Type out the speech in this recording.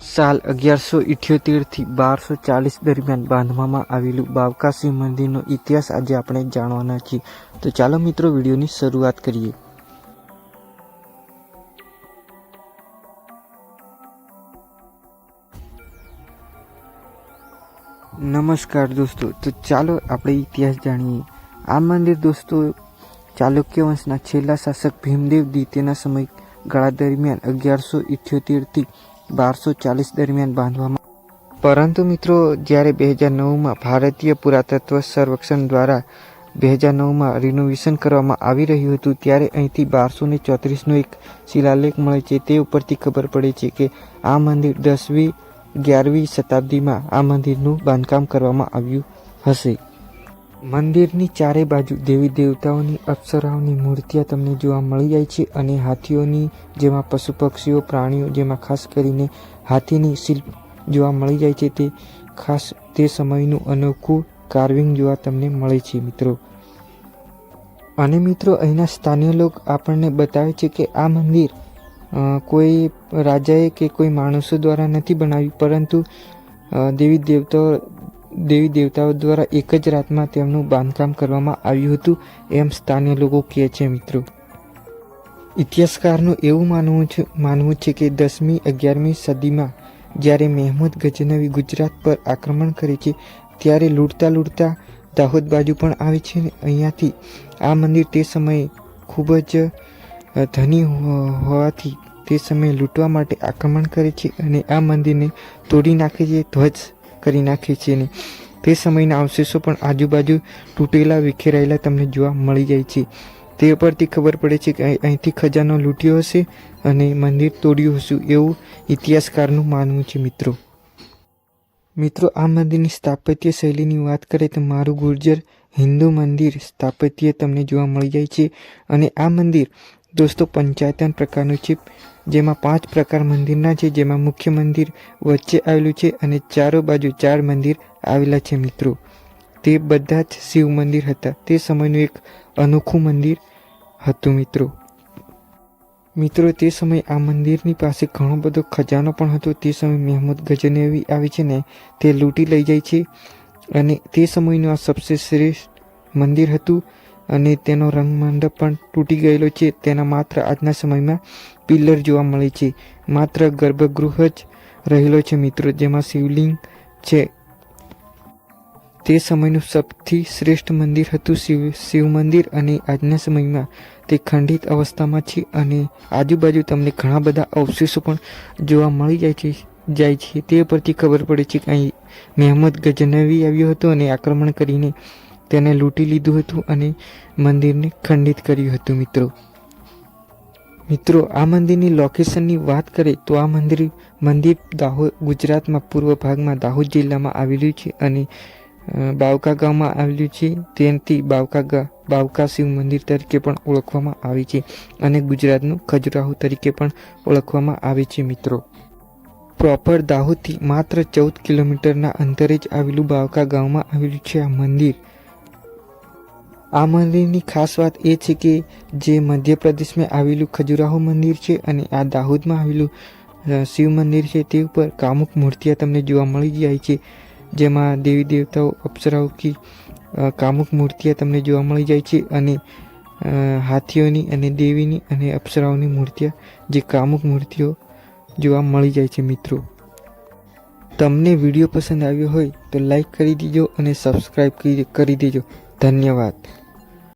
સાલ અગિયારસો ઇઠ્યોતેરથી બારસો ચાલીસ દરમિયાન બાંધવામાં આવેલું બાવકાસી મંદિરનો ઇતિહાસ આજે આપણે જાણવાના છીએ. તો ચાલો મિત્રો વિડીયોની શરૂઆત કરીએ. નમસ્કાર દોસ્તો, તો ચાલો આપણે ઇતિહાસ જાણીએ. આ મંદિર દોસ્તો, ચાલુક્ય વંશના છેલ્લા શાસક ભીમદેવ દ્વિતીયના સમય ગાળા દરમિયાન અગિયારસો ઇઠ્યોતેરથી બારસો ચાલીસ દરમિયાન બાંધવામાં પરંતુ મિત્રો, જ્યારે બે હજાર નવમાં ભારતીય પુરાતત્વ સર્વેક્ષણ દ્વારા બે હજાર નવમાં રિનોવેશન કરવામાં આવી રહ્યું હતું, ત્યારે અહીંથી બારસો ને ચોત્રીસનો એક શિલાલેખ મળે છે. તે ઉપરથી ખબર પડે છે કે આ મંદિર દસમી, અગિયારમી શતાબ્દીમાં આ મંદિરનું બાંધકામ કરવામાં આવ્યું હશે. મંદિરની ચારે બાજુ દેવી દેવતાઓની અપ્સરાઓની મૂર્તિઓ તમને જોવા મળી જાય છે અને હાથીઓની જેમાં પશુ પક્ષીઓ, પ્રાણીઓ જેમાં ખાસ કરીને હાથીની શિલ્પ જોવા મળી જાય છે તે ખાસ તે સમયનું અનોખું કાર્વિંગ જોવા તમને મળે છે મિત્રો. અને મિત્રો અહીંના સ્થાનિય લોકો આપણને બતાવે છે કે આ મંદિર કોઈ રાજાએ કે કોઈ માણસો દ્વારા નથી બનાવ્યું, પરંતુ દેવી દેવતાઓ દેવી દેવતાઓ દ્વારા એક જ રાતમાં તેમનું બાંધકામ કરવામાં આવ્યું હતું એમ સ્થાનિય લોકો કહે છે, મિત્રો. ઇતિહાસકારનું એવું માનવું છે માનવું છે કે દસમી, અગિયારમી સદીમાં જ્યારે મહેમૂદ ગજનવી ગુજરાત પર આક્રમણ કરે છે, ત્યારે લૂંટતા લૂંટતા દાહોદ બાજુ પણ આવે છે ને અહીંયાથી આ મંદિર તે સમયે ખૂબ જ ધની હોવાથી તે સમયે લૂંટવા માટે આક્રમણ કરે છે અને આ મંદિરને તોડી નાખે છે ધ્વજ કરી નાખે છે ને. તે સમયના અવશેષો પણ આજુબાજુ તૂટેલા વિખેરાયેલા તમને જોવા મળી જાય છે. તે પરથી ખબર પડે છે કે અહીં- અહીંથી ખજાનો લૂંટ્યો હશે અને મંદિર તોડ્યું હશે એવું ઇતિહાસકારનું માનવું છે મિત્રો. મિત્રો, આ મંદિરની સ્થાપત્ય શૈલીની વાત કરીએ તો મારું ગુર્જર હિન્દુ મંદિર સ્થાપત્ય તમને જોવા મળી જાય છે. અને આ મંદિર દોસ્તો, પંચાયતન પ્રકારનું છે જેમાં પાંચ પ્રકાર મંદિરના છે, જેમાં મુખ્ય મંદિર વચ્ચે આવેલું છે અને ચારો બાજુ ચાર મંદિર આવેલા છે મિત્રો. તે બધા જ શિવ મંદિર હતા. તે સમયનું એક અનોખું મંદિર હતું મિત્રો. મિત્રો, તે સમયે આ મંદિરની પાસે ઘણો બધો ખજાનો પણ હતો. તે સમયે મહેમૂદ ગજનેવી આવે છે ને, તે લૂંટી લઈ જાય છે. અને તે સમયનું આ સબસે શ્રેષ્ઠ મંદિર હતું. અને તેનો રંગ મંડપ પણ તૂટી ગયેલો છે. તેના માત્ર આજના સમયમાં પિલ્લર જોવા મળે છે. માત્ર ગર્ભગૃહ જ રહેલો છે મિત્રો, જેમાં શિવલિંગ છે. તે સમયનું સૌથી શ્રેષ્ઠ મંદિર હતું શિવ શિવ મંદિર અને આજના સમયમાં તે ખંડિત અવસ્થામાં છે અને આજુબાજુ તમને ઘણા બધા અવશેષો પણ જોવા મળી જાય છે જાય છે. તે પરથી ખબર પડે છે કે અહીં મહેમદ ગજનવી આવ્યો હતો અને આક્રમણ કરીને તેને લૂંટી લીધું હતું અને મંદિરને ખંડિત કર્યું હતું, મિત્રો. મિત્રો, આ મંદિરની લોકેશનની વાત કરીએ તો આ મંદિર મંદિર દાહોદ, ગુજરાતમાં પૂર્વ ભાગમાં દાહોદ જિલ્લામાં આવેલું છે અને બાવકા ગામમાં આવેલું છે. તેનાથી બાવકા ગા, બાવકા શિવ મંદિર તરીકે પણ ઓળખવામાં આવે છે અને ગુજરાતનું ખજુરાહો તરીકે પણ ઓળખવામાં આવે છે, મિત્રો. પ્રોપર દાહોદથી માત્ર ચૌદ કિલોમીટરના અંતરે જ આવેલું બાવકા ગામમાં આવેલું છે આ મંદિર. આ મંદિરની ખાસ વાત એ છે કે જે મધ્યપ્રદેશમાં આવેલું ખજુરાહો મંદિર છે અને આ દાહોદમાં આવેલું શિવ મંદિર છે તે ઉપર કામુક મૂર્તિઓ તમને જોવા મળી જાય છે. જેમાં દેવી દેવતાઓ, અપ્સરાઓ કે કામુક મૂર્તિઓ તમને જોવા મળી જાય છે અને હાથીઓની અને દેવીની અને અપ્સરાઓની મૂર્તિઓ, જે કામુક મૂર્તિઓ જોવા મળી જાય છે મિત્રો. તમને વીડિયો પસંદ આવ્યો હોય તો લાઈક કરી દેજો અને સબસ્ક્રાઈબ કરી કરી દેજો. ધન્યવાદ.